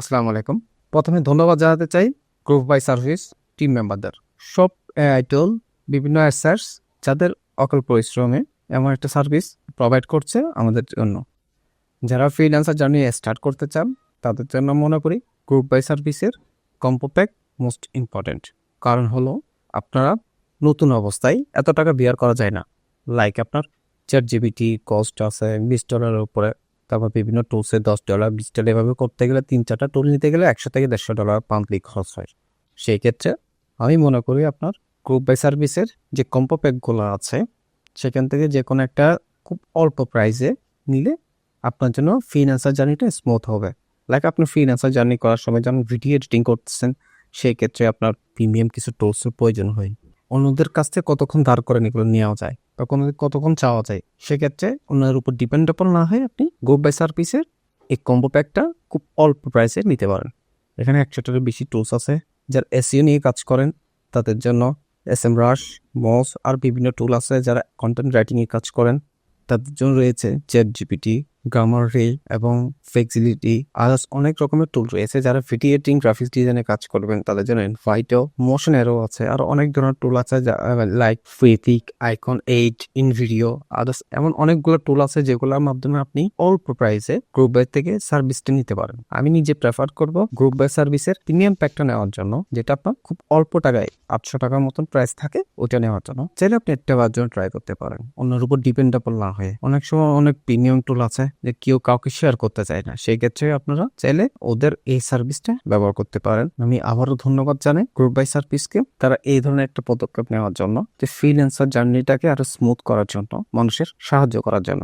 আসসালামু আলাইকুম। প্রথমে ধন্যবাদ জানাতে চাই গ্রুপ বাই সার্ভিস টিম মেম্বারদের সব এআই টুল বিভিন্ন অ্যাসার্স যাদের অকল পরিশ্রমে এমন একটা সার্ভিস প্রোভাইড করছে আমাদের জন্য। যারা ফ্রিল্যান্সার জার্নি স্টার্ট করতে চান, তাদের জন্য মনে করি গ্রুপ বাই সার্ভিসের কম্পোপ্যাক মোস্ট ইম্পর্ট্যান্ট কারণ হলো, আপনারা নতুন অবস্থায় এত টাকা বিয়ার করা যায় না। লাইক আপনার চার জিবিটি কস্ট আছে, বিশ ডলারের উপরে। তারপর বিভিন্ন টুলসে দশ ডলার বিশ ডলার এভাবে করতে গেলে তিন চারটা টুল নিতে গেলে একশো থেকে দেড়শো ডলার মান্থলি খরচ হয়। সেই ক্ষেত্রে আমি মনে করি আপনার গ্রুপ বাই সার্ভিসের যে কম্পো প্যাকগুলো আছে, সেখান থেকে যে কোনো একটা খুব অল্প প্রাইসে নিলে আপনার জন্য ফিনান্সার জার্নিটা স্মুথ হবে। লাইক আপনি ফিনান্সার জার্নি করার সময় যেমন ভিডিও এডিটিং করতেছেন, সেই ক্ষেত্রে আপনার প্রিমিয়াম কিছু টুলসের প্রয়োজন হয়। অন্যদের কাছ থেকে কতক্ষণ ধার করে এগুলো নেওয়া যায় বা কোনো কতক্ষণ চাওয়া যায়, সেক্ষেত্রে ওনার উপর ডিপেন্ডেবল না হয়ে আপনি গ্রুপ বাই সার্ভিসের এই কম্বো প্যাকটা খুব অল্প প্রাইসে নিতে পারেন। এখানে একশোটারও বেশি টুলস আছে যারা এসিও নিয়ে কাজ করেন, তাদের জন্য এস এম রাশ মস আর বিভিন্ন টুল আছে যারা কন্টেন্ট রাইটিংয়ে কাজ করেন, তাদের জন্য রয়েছে চ্যাট জিপিটি গ্রামার রে এবং ফ্লেক্সিবিলিটি আদার্স অনেক রকমের টুল রয়েছে যারা ভিডিও এডিটিং গ্রাফিক্স ডিজাইনে কাজ করবেন। তাদের জন্য ইনভাইটও মোশন এরও আছে। আর অনেক ধরনের টুল আছে like ফ্রিথিক icon eight in video others এমন অনেকগুলো টুল আছে যেগুলোর মাধ্যমে আপনি অল্প প্রাইসে গ্রুপ বাই থেকে সার্ভিসটা নিতে পারেন। আমি নিজে প্রেফার করব গ্রুপ বাই সার্ভিসের প্রিমিয়াম প্যাকটা নেওয়ার জন্য, যেটা আপনার খুব অল্প টাকায় আটশো টাকার মতন প্রাইস থাকে ওটা নেওয়ার জন্য। চাইলে আপনি একটা বার জন্য ট্রাই করতে পারেন। অন্যের উপর ডিপেন্ডেবল না হয়ে। অনেক সময় অনেক প্রিমিয়াম টুল আছে যে কেউ কাউকে শেয়ার করতে চায় না। সেই ক্ষেত্রে আপনারা চাইলে ওদের এই সার্ভিসটা ব্যবহার করতে পারেন। আমি আবারও ধন্যবাদ জানাই গ্রুপ বাই সার্ভিসকে তারা এই ধরনের একটা পদক্ষেপ নেওয়ার জন্য, যে ফ্রিল্যান্সার জার্নিটাকে আরও স্মুথ করার জন্য, মানুষের সাহায্য করার জন্য।